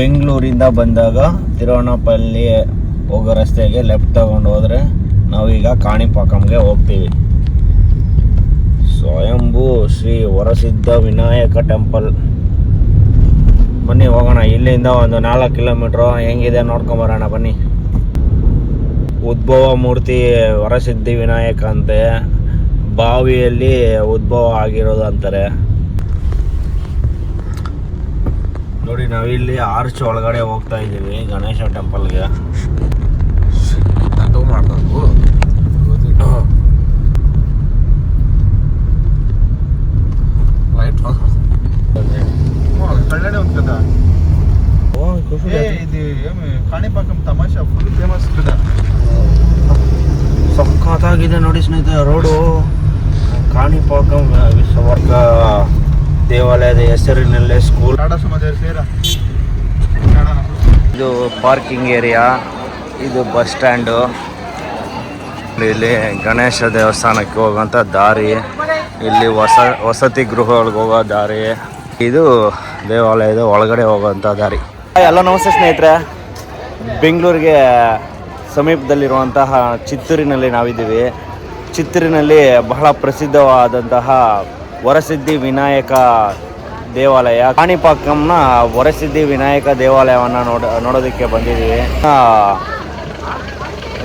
ಬೆಂಗಳೂರಿಂದ ಬಂದಾಗ ತಿರುವಣ್ಣಪಲ್ಲಿ ಹೋಗೋ ರಸ್ತೆಗೆ ಲೆಫ್ಟ್ ತಗೊಂಡು ಹೋದ್ರೆ ನಾವೀಗ ಕಾಣಿಪಾಕಂಗೆ ಹೋಗ್ತೀವಿ. ಸ್ವಯಂಭೂ ಶ್ರೀ ವರಸಿದ್ಧ ವಿನಾಯಕ ಟೆಂಪಲ್ ಬನ್ನಿ ಹೋಗೋಣ, ಇಲ್ಲಿಂದ ಒಂದು ನಾಲ್ಕು ಕಿಲೋಮೀಟ್ರು ಹೆಂಗಿದೆ ನೋಡ್ಕೊಂಬರೋಣ ಬನ್ನಿ. ಉದ್ಭವ ಮೂರ್ತಿ ವರಸಿದ್ಧಿ ವಿನಾಯಕ ಅಂತೆ. ಬಾವಿಯಲ್ಲಿ ಉದ್ಭವ ಆಗಿರೋದು ಅಂತಾರೆ ನೋಡಿ ನಾವಿಲ್ಲಿ ಆರ್ಚ್ ಒಳಗಡೆ ಹೋಗ್ತಾ ಇದ್ದೀವಿ ಗಣೇಶ ಟೆಂಪಲ್ಗೆ ಅದು ಮಾಡ್ಬೇಕು ಲೈಟ್ కళ్యాణి ఉంది కదా ఏ ఇది ఏమి కాణిపాకం తమాషా ఫుల్ ఫేమస్ కదా ಸಖತ್ತಾಗಿದೆ ನೋಡಿ ಸ್ನೇಹಿತರೆ ರೋಡು ಹೆಸರಿನಲ್ಲೇ ಸ್ಕೂಲ್ ಇದು ಪಾರ್ಕಿಂಗ್ ಏರಿಯಾ ಇದು ಬಸ್ ಸ್ಟ್ಯಾಂಡು ಇಲ್ಲಿ ಗಣೇಶ ದೇವಸ್ಥಾನಕ್ಕೆ ಹೋಗುವಂಥ ದಾರಿ ಇಲ್ಲಿ ಹೊಸ ವಸತಿ ಗೃಹಗಳಿಗೆ ಹೋಗೋ ದಾರಿ. ಇದು ದೇವಾಲಯದ ಒಳಗಡೆ ಹೋಗುವಂಥ ದಾರಿ. ಎಲ್ಲ ನಮಸ್ತೆ ಸ್ನೇಹಿತರೆ. ಬೆಂಗಳೂರಿಗೆ ಸಮೀಪದಲ್ಲಿರುವಂತಹ ಚಿತ್ತೂರಿನಲ್ಲಿ ನಾವಿದ್ದೀವಿ. ಚಿತ್ತೂರಿನಲ್ಲಿ ಬಹಳ ಪ್ರಸಿದ್ಧವಾದಂತಹ ವರಸಿದ್ಧಿ ವಿನಾಯಕ ದೇವಾಲಯ. ಕಾಣಿಪಾಕಂನ ವರಸಿದ್ಧಿ ವಿನಾಯಕ ದೇವಾಲಯವನ್ನು ನೋಡ, ನೋಡೋದಕ್ಕೆ ಬಂದಿದ್ದೀವಿ.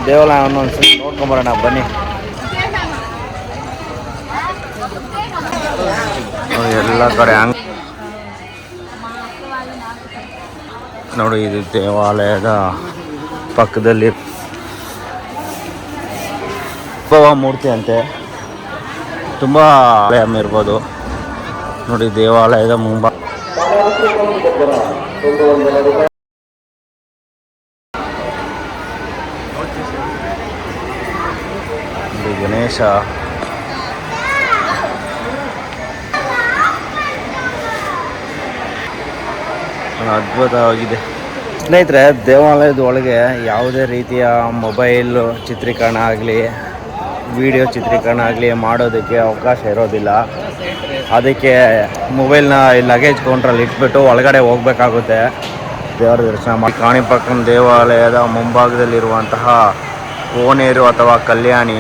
ದೇವಾಲಯವನ್ನು ಒಂದ್ಸಲ ನೋಡ್ಕೊಂಬರೋಣ, ಬನ್ನಿ. ಎಲ್ಲ ಕಡೆ ಹಂಗ್ ನೋಡಿ, ಇದು ದೇವಾಲಯದ ಪಕ್ಕದಲ್ಲಿ ಉದ್ಭವ ಮೂರ್ತಿ ಅಂತೆ. ತುಂಬ ಇರ್ಬೋದು. ನೋಡಿ ದೇವಾಲಯದ ಮುಂಭಾ ಗಣೇಶ. ಅದ್ಭುತವಾಗಿದೆ. ಸ್ನೇಹಿತರೆ, ದೇವಾಲಯದ ಒಳಗೆ ಯಾವುದೇ ರೀತಿಯ ಮೊಬೈಲ್ ಚಿತ್ರೀಕರಣ ಆಗಲಿ, ವಿಡಿಯೋ ಚಿತ್ರೀಕರಣ ಆಗಲಿ ಮಾಡೋದಕ್ಕೆ ಅವಕಾಶ ಇರೋದಿಲ್ಲ. ಅದಕ್ಕೆ ಮೊಬೈಲ್ನ ಲಗೇಜ್ ಕೌಂಟ್ರಲ್ಲಿ ಇಟ್ಬಿಟ್ಟು ಒಳಗಡೆ ಹೋಗ್ಬೇಕಾಗುತ್ತೆ. ದೇವರ ದರ್ಶನ ಮಾಡಿ. ಕಾಣಿಪಾಕಂ ದೇವಾಲಯದ ಮುಂಭಾಗದಲ್ಲಿರುವಂತಹ ಕೋನೇರು ಅಥವಾ ಕಲ್ಯಾಣಿ.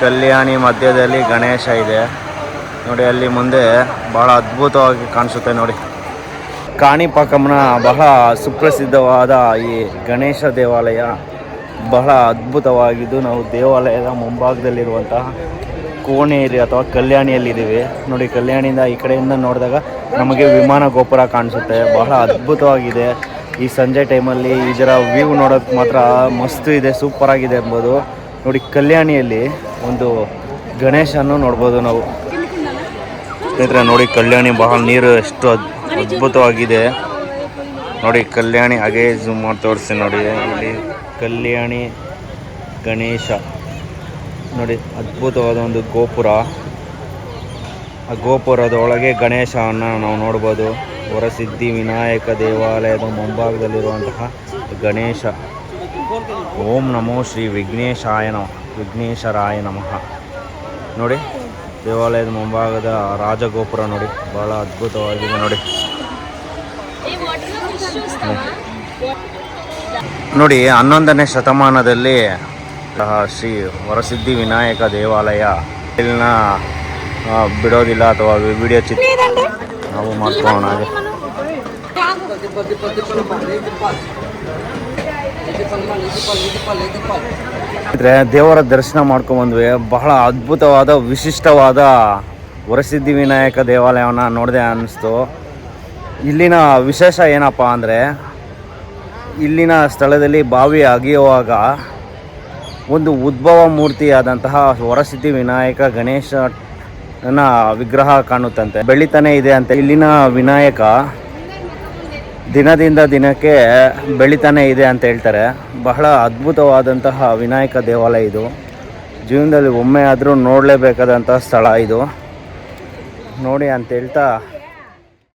ಕಲ್ಯಾಣಿ ಮಧ್ಯದಲ್ಲಿ ಗಣೇಶ ಇದೆ. ನೋಡಿ, ಅಲ್ಲಿ ಮುಂದೆ ಬಹಳ ಅದ್ಭುತವಾಗಿ ಕಾಣಿಸುತ್ತೆ ನೋಡಿ. ಕಾಣಿಪಾಕಂನ ಬಹಳ ಸುಪ್ರಸಿದ್ಧವಾದ ಈ ಗಣೇಶ ದೇವಾಲಯ. ಬಹಳ ಅದ್ಭುತವಾಗಿದ್ದು, ನಾವು ದೇವಾಲಯದ ಮುಂಭಾಗದಲ್ಲಿರುವಂತಹ ಕೋಣೇರಿ ಅಥವಾ ಕಲ್ಯಾಣಿಯಲ್ಲಿದ್ದೀವಿ ನೋಡಿ, ಕಲ್ಯಾಣಿಯಿಂದ ಈ ಕಡೆಯಿಂದ ನೋಡಿದಾಗ ನಮಗೆ ವಿಮಾನ ಗೋಪುರ ಕಾಣಿಸುತ್ತೆ. ಬಹಳ ಅದ್ಭುತವಾಗಿದೆ. ಈ ಸಂಜೆ ಟೈಮಲ್ಲಿ ಇದರ ವ್ಯೂ ನೋಡೋಕ್ಕೆ ಮಾತ್ರ ಮಸ್ತ್ ಇದೆ, ಸೂಪರ್ ಆಗಿದೆ ಎಂಬುದು. ನೋಡಿ, ಕಲ್ಯಾಣಿಯಲ್ಲಿ ಒಂದು ಗಣೇಶನ್ನು ನೋಡ್ಬೋದು ನಾವು. ಸ್ನೇಹಿತರೆ, ನೋಡಿ, ಕಲ್ಯಾಣಿ ಬಹಳ ನೀರು ಎಷ್ಟು ಅದ್- ಅದ್ಭುತವಾಗಿದೆ. ನೋಡಿ, ಕಲ್ಯಾಣಿ ಹಾಗೆ ಝೂಮ್ ಮಾಡಿ ತೋರಿಸಿ ನೋಡಿ. ಇಲ್ಲಿ ಕಲ್ಯಾಣಿ ಗಣೇಶ. ನೋಡಿ, ಅದ್ಭುತವಾದ ಒಂದು ಗೋಪುರ. ಆ ಗೋಪುರದ ಒಳಗೆ ಗಣೇಶನ ನಾವು ನೋಡ್ಬೋದು. ವರಸಿದ್ಧಿ ವಿನಾಯಕ ದೇವಾಲಯದ ಮುಂಭಾಗದಲ್ಲಿರುವಂತಹ ಗಣೇಶ. ಓಂ ನಮೋ ಶ್ರೀ ವಿಘ್ನೇಶಾಯ ನಮಃ. ವಿಘ್ನೇಶ್ವರಾಯ ನಮಃ. ನೋಡಿ, ದೇವಾಲಯದ ಮುಂಭಾಗದ ರಾಜಗೋಪುರ ನೋಡಿ. ಬಹಳ ಅದ್ಭುತವಾಗಿದೆ ನೋಡಿ. ನೋಡಿ, ಹನ್ನೊಂದನೇ ಶತಮಾನದಲ್ಲಿ ಆ, ಶ್ರೀ ವರಸಿದ್ಧಿ ವಿನಾಯಕ ದೇವಾಲಯ. ಇಲ್ಲಿನ ಬಿಡೋದಿಲ್ಲ ಅಥವಾ ವಿಡಿಯೋ ಚಿತ್ರ ನಾವು ಮಾಡ್ಕೋಣ ದೇವರ ದರ್ಶನ ಮಾಡ್ಕೊಂಬಂದ್ವಿ ಬಹಳ ಅದ್ಭುತವಾದ ವಿಶಿಷ್ಟವಾದ ವರಸಿದ್ಧಿ ವಿನಾಯಕ ದೇವಾಲಯವನ್ನು ನೋಡಿದೆ ಅನ್ನಿಸ್ತು. ಇಲ್ಲಿನ ವಿಶೇಷ ಏನಪ್ಪ ಅಂದರೆ ಇಲ್ಲಿನ ಸ್ಥಳದಲ್ಲಿ ಬಾವಿ ಅಗೆಯುವಾಗ ಒಂದು ಉದ್ಭವ ಮೂರ್ತಿಯಾದಂತಹ ವರಸಿದ್ಧಿ ವಿನಾಯಕ ಗಣೇಶನ ವಿಗ್ರಹ ಕಾಣುತ್ತಂತೆ. ಬೆಳಿತಾನೆ ಇದೆ ಅಂತ ಇಲ್ಲಿನ ವಿನಾಯಕ ದಿನದಿಂದ ದಿನಕ್ಕೆ ಬೆಳಿತಾನೆ ಇದೆ ಅಂತ ಹೇಳ್ತಾರೆ. ಬಹಳ ಅದ್ಭುತವಾದಂತಹ ವಿನಾಯಕ ದೇವಾಲಯ ಇದು. ಜೀವನದಲ್ಲಿ ಒಮ್ಮೆ ಆದರೂ ನೋಡಲೇಬೇಕಾದಂತಹ ಸ್ಥಳ ಇದು. ನೋಡಿ ಅಂತ ಹೇಳ್ತಾ